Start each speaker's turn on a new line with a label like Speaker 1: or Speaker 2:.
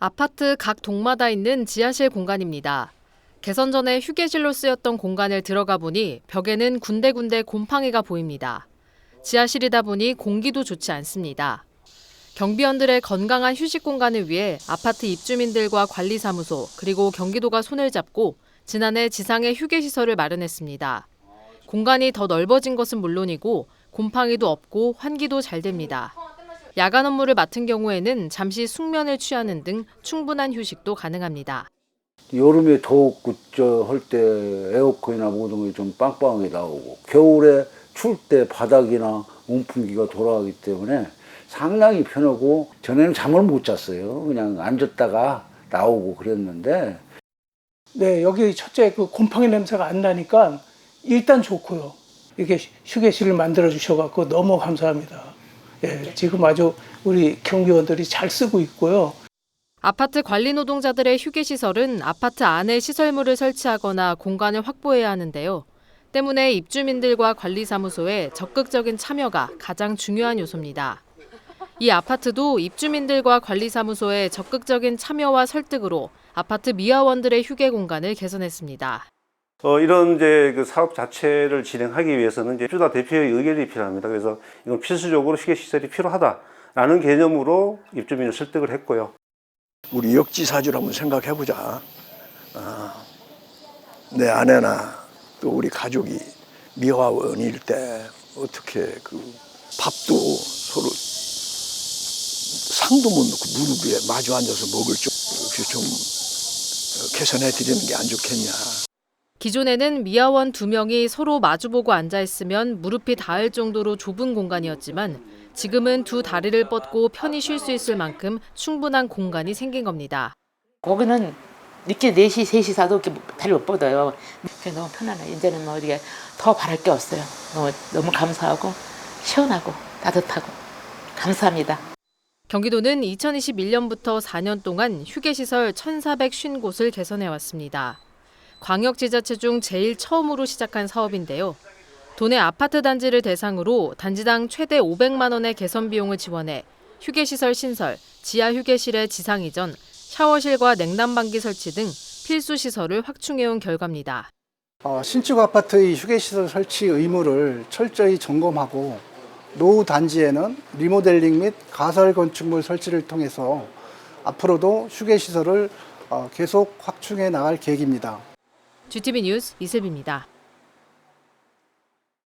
Speaker 1: 아파트 각 동마다 있는 지하실 공간입니다. 개선 전에 휴게실로 쓰였던 공간을 들어가 보니 벽에는 군데군데 곰팡이가 보입니다. 지하실이다 보니 공기도 좋지 않습니다. 경비원들의 건강한 휴식 공간을 위해 아파트 입주민들과 관리사무소 그리고 경기도가 손을 잡고 지난해 지상에 휴게시설을 마련했습니다. 공간이 더 넓어진 것은 물론이고 곰팡이도 없고 환기도 잘 됩니다. 야간 업무를 맡은 경우에는 잠시 숙면을 취하는 등 충분한 휴식도 가능합니다.
Speaker 2: 여름에 더웠고 저할 때 에어컨이나 모든 게 좀 빵빵하게 나오고 겨울에 추울 때 바닥이나 온풍기가 돌아가기 때문에 상당히 편하고 전에는 잠을 못 잤어요. 그냥 앉았다가 나오고 그랬는데
Speaker 3: 네, 여기 첫째 그 곰팡이 냄새가 안 나니까 일단 좋고요. 이렇게 휴게실을 만들어 주셔갖고 너무 감사합니다. 예, 지금 아주 우리 경비원들이 잘 쓰고 있고요.
Speaker 1: 아파트 관리 노동자들의 휴게 시설은 아파트 안에 시설물을 설치하거나 공간을 확보해야 하는데요. 때문에 입주민들과 관리사무소의 적극적인 참여가 가장 중요한 요소입니다. 이 아파트도 입주민들과 관리사무소의 적극적인 참여와 설득으로 아파트 미화원들의 휴게 공간을 개선했습니다.
Speaker 4: 어, 이런 이제 그 사업 자체를 진행하기 위해서는 이제 주다 대표의 의견이 필요합니다. 그래서 이건 필수적으로 휴게 시설이 필요하다라는 개념으로 입주민을 설득을 했고요.
Speaker 5: 우리 역지사주를 한번 생각해 보자. 아, 내 아내나 또 우리 가족이 미화원일 때 어떻게 그 밥도 서로 상도 못 놓고 무릎 위에 마주 앉아서 먹을 좀, 좀 개선해 드리는 게 안 좋겠냐.
Speaker 1: 기존에는 미아원 두 명이 서로 마주보고 앉아 있으면 무릎이 닿을 정도로 좁은 공간이었지만 지금은 두 다리를 뻗고 편히 쉴 수 있을 만큼 충분한 공간이 생긴 겁니다.
Speaker 6: 거기는 늦게 4시, 3시 사도 이렇게 다리 못 뻗어요. 너무 편하네. 이제는 뭐 어디에 더 바랄 게 없어요. 너무, 너무 감사하고 시원하고 따뜻하고 감사합니다.
Speaker 1: 경기도는 2021년부터 4년 동안 휴게시설 1,450곳을 개선해 왔습니다. 광역지자체 중 제일 처음으로 시작한 사업인데요. 도내 아파트 단지를 대상으로 단지당 최대 500만 원의 개선 비용을 지원해 휴게시설 신설, 지하 휴게실의 지상 이전, 샤워실과 냉난방기 설치 등 필수 시설을 확충해온 결과입니다.
Speaker 7: 어, 신축 아파트의 휴게시설 설치 의무를 철저히 점검하고 노후 단지에는 리모델링 및 가설 건축물 설치를 통해서 앞으로도 휴게시설을 어, 계속 확충해 나갈 계획입니다.
Speaker 1: GTV 뉴스 이슬비입니다.